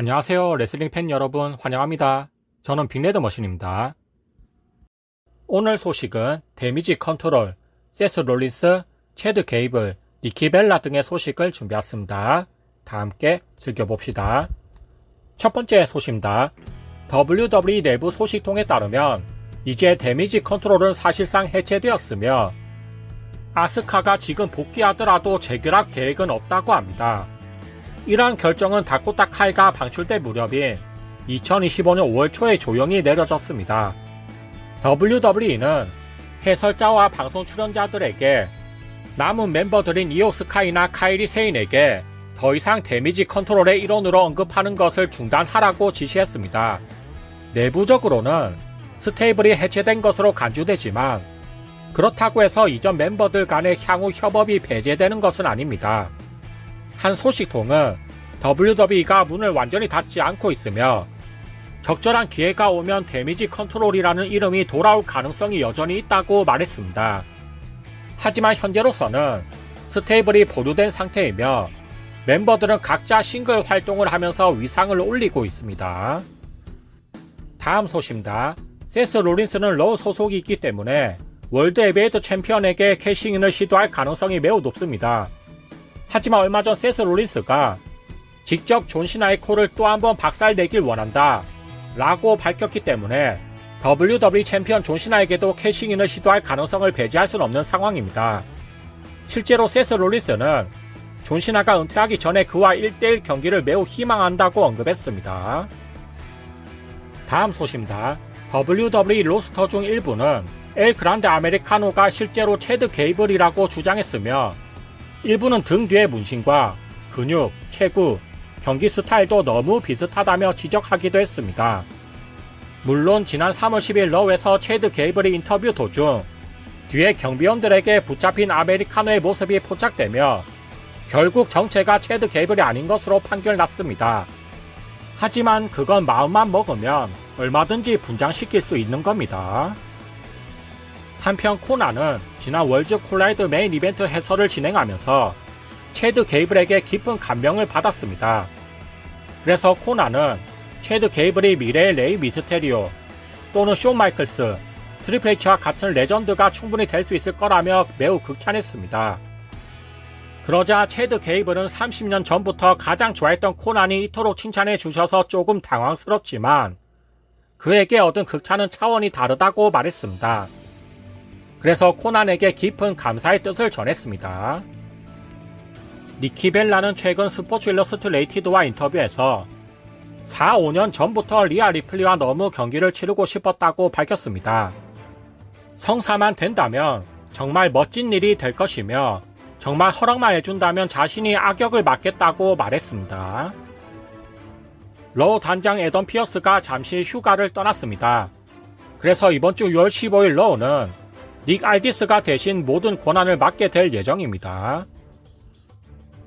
안녕하세요. 레슬링 팬 여러분 환영합니다. 저는 빅레드 머신입니다. 오늘 소식은 데미지 컨트롤, 세스 롤린스, 체드 게이블, 니키 벨라 등의 소식을 준비했습니다. 다 함께 즐겨봅시다. 첫 번째 소식입니다. WWE 내부 소식통에 따르면 이제 데미지 컨트롤은 사실상 해체되었으며 아스카가 지금 복귀하더라도 재결합 계획은 없다고 합니다. 이러한 결정은 다코타 카이가 방출될 무렵인 2025년 5월 초에 조용히 내려졌습니다. WWE는 해설자와 방송 출연자들에게 남은 멤버들인 이오스카이나 카이리 세인에게 더 이상 데미지 컨트롤의 일원으로 언급하는 것을 중단하라고 지시했습니다. 내부적으로는 스테이블이 해체된 것으로 간주되지만 그렇다고 해서 이전 멤버들 간의 향후 협업이 배제되는 것은 아닙니다. 한 소식통은 WWE가 문을 완전히 닫지 않고 있으며 적절한 기회가 오면 데미지 컨트롤이라는 이름이 돌아올 가능성이 여전히 있다고 말했습니다. 하지만 현재로서는 스테이블이 보류된 상태이며 멤버들은 각자 싱글 활동을 하면서 위상을 올리고 있습니다. 다음 소식입니다. 세스 롤린스는 러우 소속이 있기 때문에 월드 에베이스 챔피언에게 캐싱인을 시도할 가능성이 매우 높습니다. 하지만 얼마 전 세스 롤린스가 직접 존시나의 코를 또 한 번 박살내길 원한다 라고 밝혔기 때문에 WWE 챔피언 존시나에게도 캐싱인을 시도할 가능성을 배제할 수는 없는 상황입니다. 실제로 세스 롤린스는 존시나가 은퇴하기 전에 그와 1대1 경기를 매우 희망한다고 언급했습니다. 다음 소식입니다. WWE 로스터 중 일부는 엘 그란데 아메리카노가 실제로 체드 게이블이라고 주장했으며 일부는 등 뒤의 문신과 근육, 체구, 경기 스타일도 너무 비슷하다며 지적하기도 했습니다. 물론 지난 3월 10일 러에서 체드 게이블이 인터뷰 도중 뒤에 경비원들에게 붙잡힌 아메리카노의 모습이 포착되며 결국 정체가 체드 게이블이 아닌 것으로 판결났습니다. 하지만 그건 마음만 먹으면 얼마든지 분장시킬 수 있는 겁니다. 한편 코나는 지난 월드 콜라이드 메인 이벤트 해설을 진행하면서 체드 게이블에게 깊은 감명을 받았습니다. 그래서 코나는 체드 게이블이 미래의 레이 미스테리오 또는 쇼 마이클스, 트리플 H와 같은 레전드가 충분히 될 수 있을 거라며 매우 극찬했습니다. 그러자 체드 게이블은 30년 전부터 가장 좋아했던 코난이 이토록 칭찬해 주셔서 조금 당황스럽지만 그에게 얻은 극찬은 차원이 다르다고 말했습니다. 그래서 코난에게 깊은 감사의 뜻을 전했습니다. 니키 벨라는 최근 스포츠 일러스트 레이티드와 인터뷰에서 4, 5년 전부터 리아 리플리와 너무 경기를 치르고 싶었다고 밝혔습니다. 성사만 된다면 정말 멋진 일이 될 것이며 정말 허락만 해준다면 자신이 악역을 맡겠다고 말했습니다. 러우 단장 에던 피어스가 잠시 휴가를 떠났습니다. 그래서 이번 주 6월 15일 러우는 닉 알디스가 대신 모든 권한을 맡게 될 예정입니다.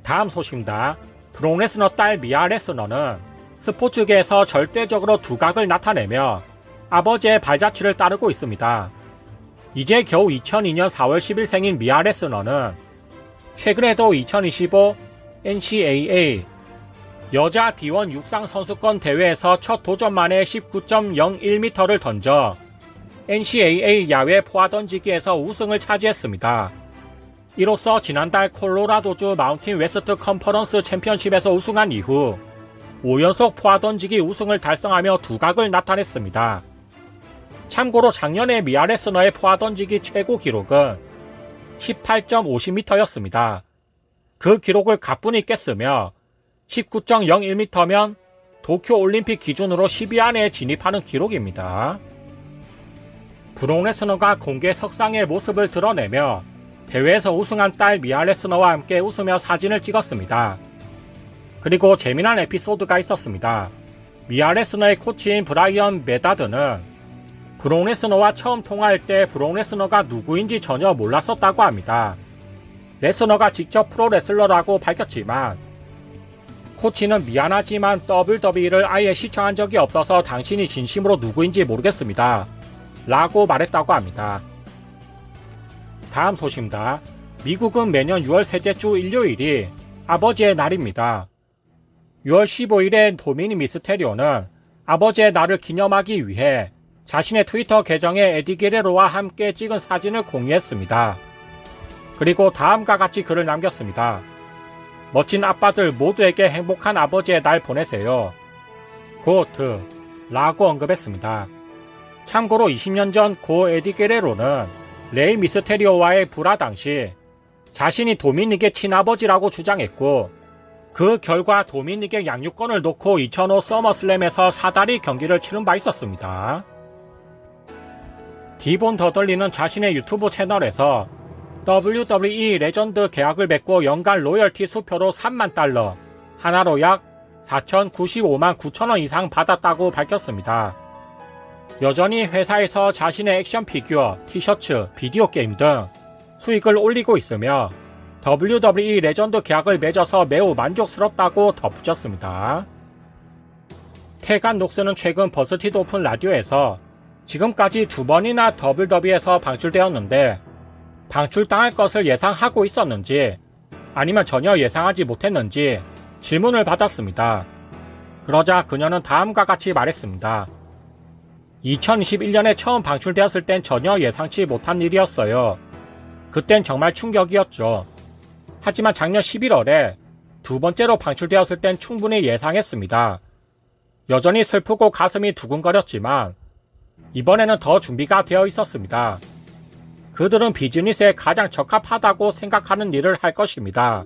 다음 소식입니다. 브롱레스너 딸 미아 레스너는 스포츠계에서 절대적으로 두각을 나타내며 아버지의 발자취를 따르고 있습니다. 이제 겨우 2002년 4월 10일 생인 미아 레스너는 최근에도 2025 NCAA 여자 D1 육상 선수권 대회에서 첫 도전만에 19.01m를 던져 NCAA 야외 포화 던지기에서 우승을 차지했습니다. 이로써 지난달 콜로라도주 마운틴 웨스트 컨퍼런스 챔피언십에서 우승한 이후 5연속 포화 던지기 우승을 달성하며 두각을 나타냈습니다. 참고로 작년에 미아레스너의 포화 던지기 최고 기록은 18.50m였습니다. 그 기록을 가뿐히 깼으며 19.01m면 도쿄 올림픽 기준으로 10위 안에 진입하는 기록입니다. 브록 레스너가 공개 석상의 모습을 드러내며 대회에서 우승한 딸 미아 레스너와 함께 웃으며 사진을 찍었습니다. 그리고 재미난 에피소드가 있었습니다. 미아 레스너의 코치인 브라이언 메다드는 브록 레스너와 처음 통화할 때 브록 레스너가 누구인지 전혀 몰랐었다고 합니다. 레스너가 직접 프로 레슬러라고 밝혔지만 코치는 미안하지만 WWE를 아예 시청한 적이 없어서 당신이 진심으로 누구인지 모르겠습니다. 라고 말했다고 합니다. 다음 소식입니다. 미국은 매년 6월 셋째 주 일요일이 아버지의 날입니다. 6월 15일에 도미니 미스테리오는 아버지의 날을 기념하기 위해 자신의 트위터 계정에 에디 게레로와 함께 찍은 사진을 공유했습니다. 그리고 다음과 같이 글을 남겼습니다. 멋진 아빠들 모두에게 행복한 아버지의 날 보내세요. 고트 라고 언급했습니다. 참고로 20년 전 고 에디 게레로는 레이 미스테리오와의 불화 당시 자신이 도미닉의 친아버지라고 주장했고 그 결과 도미닉의 양육권을 놓고 2005 서머슬램에서 사다리 경기를 치른 바 있었습니다. 디본 더덜리는 자신의 유튜브 채널에서 WWE 레전드 계약을 맺고 연간 로열티 수표로 3만 달러, 하나로 약 4,095만 9천원 이상 받았다고 밝혔습니다. 여전히 회사에서 자신의 액션 피규어, 티셔츠, 비디오 게임 등 수익을 올리고 있으며 WWE 레전드 계약을 맺어서 매우 만족스럽다고 덧붙였습니다. 테간 녹스는 최근 버스티드 오픈 라디오에서 지금까지 두 번이나 더블더비에서 방출되었는데 방출당할 것을 예상하고 있었는지 아니면 전혀 예상하지 못했는지 질문을 받았습니다. 그러자 그녀는 다음과 같이 말했습니다. 2021년에 처음 방출되었을 땐 전혀 예상치 못한 일이었어요. 그땐 정말 충격이었죠. 하지만 작년 11월에 두 번째로 방출되었을 땐 충분히 예상했습니다. 여전히 슬프고 가슴이 두근거렸지만 이번에는 더 준비가 되어 있었습니다. 그들은 비즈니스에 가장 적합하다고 생각하는 일을 할 것입니다.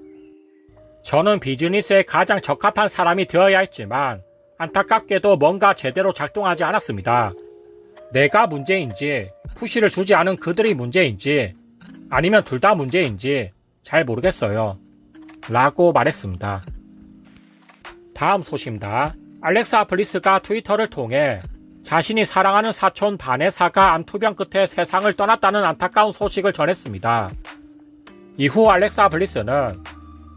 저는 비즈니스에 가장 적합한 사람이 되어야 했지만 안타깝게도 뭔가 제대로 작동하지 않았습니다. 내가 문제인지 푸시를 주지 않은 그들이 문제인지 아니면 둘 다 문제인지 잘 모르겠어요. 라고 말했습니다. 다음 소식입니다. 알렉사 플리스가 트위터를 통해 자신이 사랑하는 사촌 바네사가 암투병 끝에 세상을 떠났다는 안타까운 소식을 전했습니다. 이후 알렉사 블리스는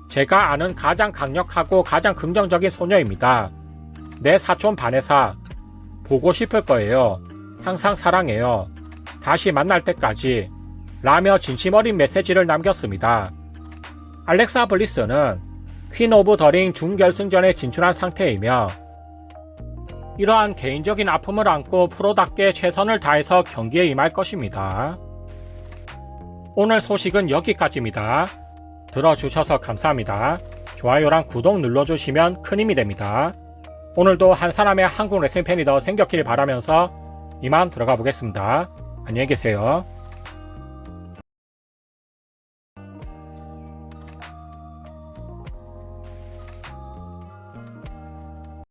제가 아는 가장 강력하고 가장 긍정적인 소녀입니다. 내 사촌 바네사 보고 싶을 거예요. 항상 사랑해요. 다시 만날 때까지 라며 진심 어린 메시지를 남겼습니다. 알렉사 블리스는 퀸 오브 더링 준결승전에 진출한 상태이며 이러한 개인적인 아픔을 안고 프로답게 최선을 다해서 경기에 임할 것입니다. 오늘 소식은 여기까지입니다. 들어주셔서 감사합니다. 좋아요랑 구독 눌러주시면 큰 힘이 됩니다. 오늘도 한 사람의 한국 레슬링 팬이 더 생겼길 바라면서 이만 들어가 보겠습니다. 안녕히 계세요.